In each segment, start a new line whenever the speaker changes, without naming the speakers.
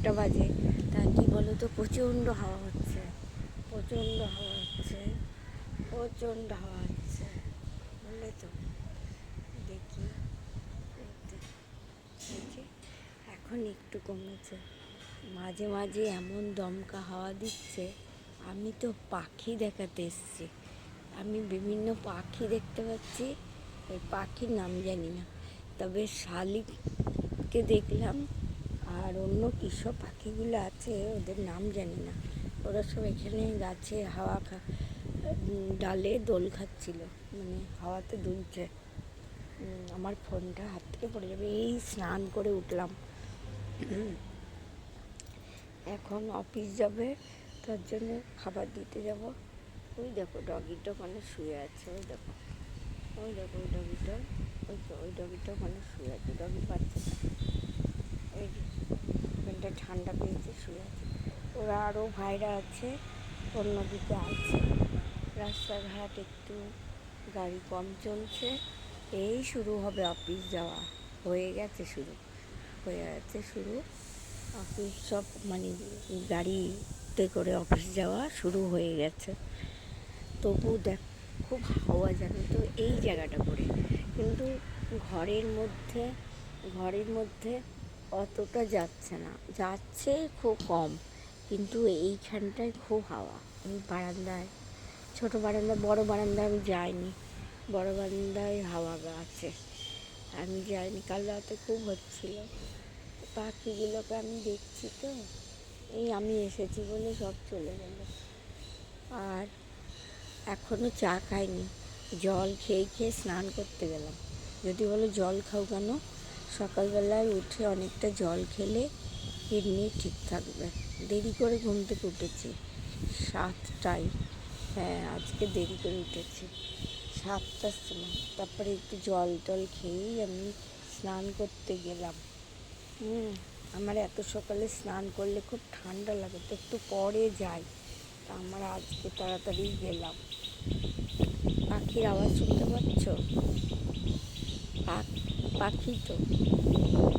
একটা বাজে। তা কি বলো তো প্রচণ্ড হাওয়া হচ্ছে। প্রচণ্ড হাওয়া হচ্ছে। প্রচণ্ড হাওয়া হচ্ছে। বুঝলে তো, দেখি। এখন একটু কমেছে। মাঝে মাঝে এমন দমকা হাওয়া দিচ্ছে আমি তো পাখি দেখাতে এসছি। আমি বিভিন্ন পাখি দেখতে পাচ্ছি। ওই পাখির নাম জানি না। তবে শালিককে দেখলাম। আর অন্য কিসব পাখিগুলো আছে, ওদের নাম জানি না। ওরা সব এখানে গাছে হাওয়া খা ডালে দোল খাচ্ছিল। মানে হাওয়াতে দুলছে। আমার ফোনটা হাত থেকে পড়ে যাবে, এই স্নান করে উঠলাম। এখন অফিস যাবে, তার জন্য খাবার দিতে যাব। ওই দেখো, ডগিটা ওখানে শুয়ে আছে, ওই দেখো। ওই দেখো, ওই ডগিটা, ওই ওই ডগিটা ওখানে শুয়ে আছে ডগি পাচ্ছে এই ঠান্ডা পেয়েছে, শুয়ে আছে। ওরা আরও ভাইরা আছে, অন্যদিকে আছে। রাস্তাঘাট একটু গাড়ি কম চলছে। এই শুরু হবে অফিস যাওয়া। হয়ে গেছে শুরু। হয়ে গেছে শুরু। অফিস সব মানে গাড়িতে করে অফিস যাওয়া শুরু হয়ে গেছে। তবু দেখ, খুব হাওয়া যাবে তো, এই জায়গাটা করে কিন্তু ঘরের মধ্যে ঘরের মধ্যে অতটা যাচ্ছে না। যাচ্ছে খুব কম, কিন্তু এইখানটায় খুব হাওয়া। আমি বারান্দায়, ছোটো বারান্দা, বড় বারান্দায় আমি যাইনি। বড় বারান্দায় হাওয়া আছে। আমি যাইনি, কাল রাতে খুব হচ্ছিল। পাখিগুলোকে আমি দেখছি তো, এই আমি এসেছি বলে সব চলে গেল। আর এখনও চা খাইনি। জল খেয়ে খেয়ে স্নান করতে গেলাম। যদি বলো জল খাও কেন? সকালবেলায় উঠে অনেকটা জল খেলে কিডনি ঠিক থাকবে। দেরি করে ঘুম থেকে উঠেছি। সাতটায়। হ্যাঁ আজকে দেরি করে উঠেছি। সাতটার সময়। তারপরে একটু জল টল খেয়েই আমি স্নান করতে গেলাম। হুম, আমার এত সকালে স্নান করলে খুব ঠান্ডা লাগে। তো একটু পরে যাই। তা আমরা আজকে তাড়াতাড়ি গেলাম। পাখির আওয়াজ শুনতে পাচ্ছ? পাখ- পাখি তো।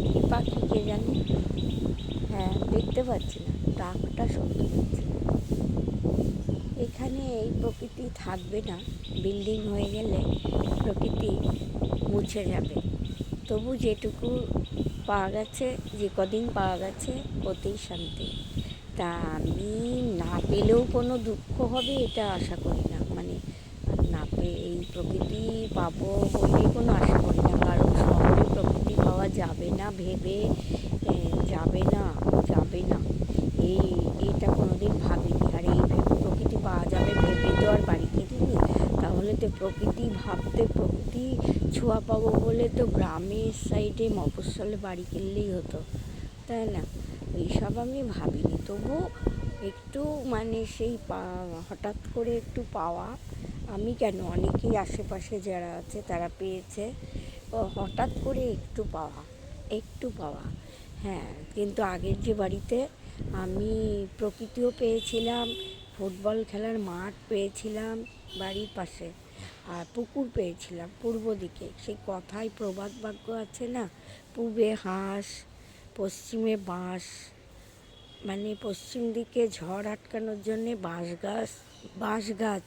কি পাখি কে জানি? হ্যাঁ দেখতে পাচ্ছি না। ডাকটা শুনতে পাচ্ছি এখানে এই প্রকৃতি থাকবে না। বিল্ডিং হয়ে গেলে প্রকৃতি মুছে যাবে। তবু যেটুকু পাওয়া গেছে, যে কদিন পাওয়া গেছে, ওতেই শান্তি। তা আমি না পেলেও কোনো দুঃখ হবে এটা আশা করি না। মানে না পেয়ে এই প্রকৃতি পাবো বলেই কোনো আশা করি না কারণ শহরে প্রকৃতি পাওয়া যাবে না, ভেবে যাবে না যাবে না। এই এটা কোনোদিন ভাবিনি। আর এই প্রকৃতি পাওয়া যাবে ভেবে তো আর বাড়ি কিনিনি তাহলে তো প্রকৃতি ভাবতে প্রকৃতি ছোঁয়া পাবো বলে তো গ্রামের সাইডে মফস্বলে বাড়ি কিনলেই হতো, তাই না? এইসব আমি ভাবিনি। তবু একটু মানে সেই হঠাৎ করে একটু পাওয়া। আমি কেন? অনেকেই আশেপাশে যারা আছে তারা পেয়েছে। হঠাৎ করে একটু পাওয়া একটু পাওয়া। হ্যাঁ কিন্তু আগের যে বাড়িতে আমি প্রকৃতিও পেয়েছিলাম, ফুটবল খেলার মাঠ পেয়েছিলাম বাড়ির পাশে, আর পুকুর পেয়েছিলাম পূর্ব দিকে। সেই কথায় প্রবাদ বাক্য আছে না? পূবে হাঁস, পশ্চিমে বাঁশ মানে পশ্চিম দিকে ঝড় আটকানোর জন্যে বাঁশ গাছ বাঁশ গাছ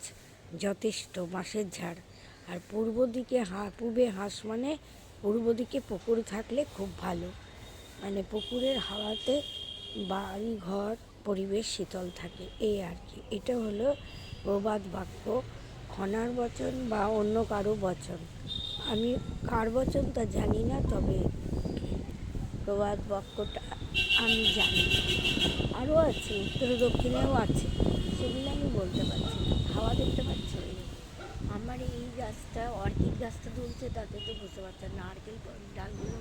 যথেষ্ট, বাঁশের ঝাড়। আর পূর্ব দিকে হা, পূবে হাঁস মানে পূর্ব দিকে পুকুর থাকলে খুব ভালো। মানে পুকুরের হাওয়াতে বাড়ি ঘর, পরিবেশ শীতল থাকে, এই আর কি। এটা হলো প্রবাদ বাক্য। খনার বচন বা অন্য কারও বচন। আমি কার বচন তা জানি না, তবে প্রবাদ বাক্যটা আমি জানি। আরও আছে, উত্তর দক্ষিণেও আছে, সেগুলো আমি বলতে পারছি না। হাওয়া দেখতে পাচ্ছি। আমার এই গাছটা অর্কিড গাছটা তুলছে তাতে তো বুঝতে পারছেন নারকেল ডালগুলো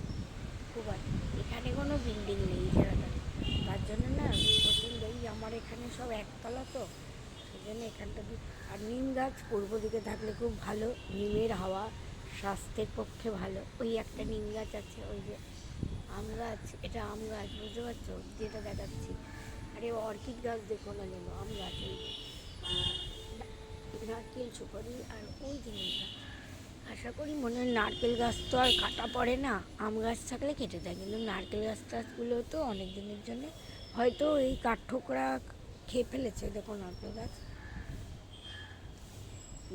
খুব আছে এখানে কোনো বিল্ডিং নেই এই জায়গাটাতে তার জন্য না প্রচণ্ড এই আমার এখানে সব একতলা তো সেই জন্য এখানটা আর নিম গাছ পূর্ব দিকে থাকলে খুব ভালো, নিমের হাওয়া স্বাস্থ্যের পক্ষে ভালো। ওই একটা নিম গাছ আছে, ওই যে আম গাছ, এটা আম গাছ, বুঝতে পারছ? যেটা দেখাচ্ছি। আরে অর্কিড গাছ দেখো না যেন, আম গাছ। নারকেল সুপারি আর ওই জিনিসটা। আশা করি মনে হয় নারকেল গাছ তো আর কাটা পড়ে না, আম গাছ থাকলে কেটে দেয়, কিন্তু নারকেল গাছ টাছগুলো তো অনেক দিনের জন্য হয়তো এই কাঠঠোকরা খেয়ে ফেলেছে, দেখো নারকেল গাছ।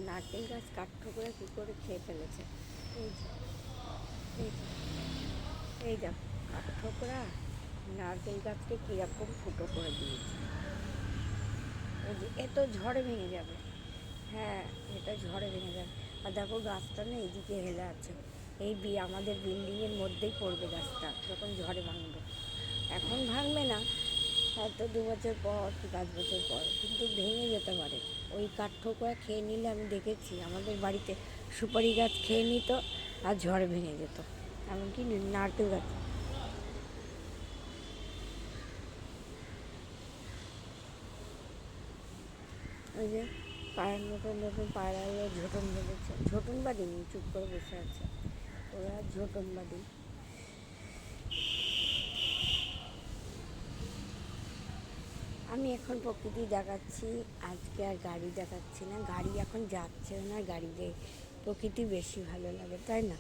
নারকেল গাছ কাঠঠোকরা কী করে খেয়ে ফেলেছে? এই এই এই দেখো কাঠঠোকরা নারকেল গাছকে কীরকম ফুটো করে দিয়েছে। এই যে তো ঝড়ে ভেঙে যাবে। হ্যাঁ এটা ঝড়ে ভেঙে যাবে আর দেখো, গাছটা না এইদিকে হেলে আছে। এই বি, আমাদের বিল্ডিংয়ের মধ্যেই পড়বে গাছটা, যখন ঝড়ে ভাঙবে। এখন ভাঙবে না, হয়তো দু বছর পর কি পাঁচ বছর পর, কিন্তু ভেঙে যেতে পারে। ওই কাঠঠোকরা খেয়ে নিলে আমি দেখেছি, আমাদের বাড়িতে সুপারি গাছ খেয়ে নিত আর ঝড়ে ভেঙে যেত। এমনকি নারকেল গাছ। ওই যে পায়ের নতুন নতুন পায়রাগুলো ঝোটন বেঁধেছে। ঝোটন বাঁধেনি চুপ করে বসে আছে। ওরা ঝোটন বাঁধি আমি এখন প্রকৃতি দেখাচ্ছি, আজকে আর গাড়ি দেখাচ্ছি না। গাড়ি এখন যাচ্ছে না, গাড়িতে প্রকৃতি বেশি ভালো লাগে, তাই না?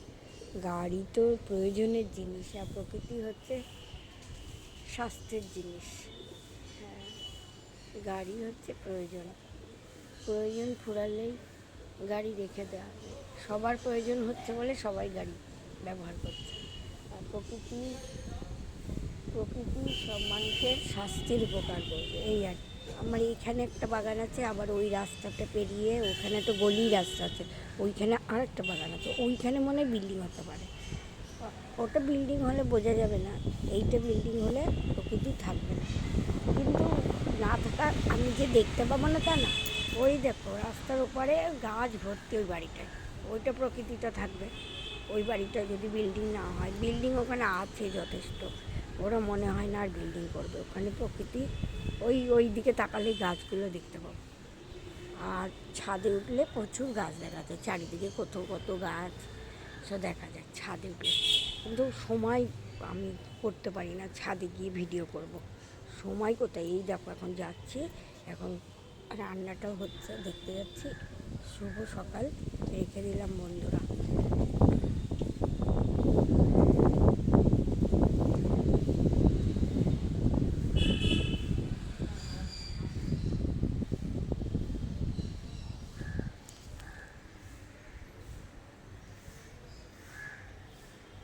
গাড়ি তো প্রয়োজনের জিনিস, আর প্রকৃতি হচ্ছে স্বাস্থ্যের জিনিস। হ্যাঁ গাড়ি হচ্ছে প্রয়োজন। প্রয়োজন ফুরালেই গাড়ি রেখে দেওয়া সবার প্রয়োজন হচ্ছে বলে সবাই গাড়ি ব্যবহার করছে। আর প্রকৃতি প্রকৃতি সব মানুষের স্বাস্থ্যের উপকার করবে, এই আর। আমার এইখানে একটা বাগান আছে, আবার ওই রাস্তাটা পেরিয়ে ওখানে তো গলি রাস্তা আছে, ওইখানে আর একটা বাগান আছে, ওইখানে মনে হয় বিল্ডিং হতে পারে। ওটা বিল্ডিং হলে বোঝা যাবে না, এইটা বিল্ডিং হলে প্রকৃতি থাকবে না। কিন্তু না থাকা আমি যে দেখতে পাবো না তা না। ওই দেখো, রাস্তার ওপারে গাছ ভর্তি ওই বাড়িটায়। ওইটা প্রকৃতিটা থাকবে। ওই বাড়িটা যদি বিল্ডিং না হয় বিল্ডিং ওখানে আছে যথেষ্ট। ওরা মনে হয় না আর বিল্ডিং করবে। ওখানে প্রকৃতি, ওই ওই দিকে তাকালেই গাছগুলো দেখতে পাবো। আর ছাদে উঠলে প্রচুর গাছ দেখা যায়। চারিদিকে কত কত গাছ, সব দেখা যায় ছাদে উঠলে। কিন্তু সময় আমি করতে পারি না। ছাদে গিয়ে ভিডিও করব। সময় কোথায়? এই দেখো, এখন যাচ্ছি। এখন রান্নাটাও হচ্ছে দেখতে যাচ্ছি। শুভ সকাল রেখে দিলাম বন্ধুরা।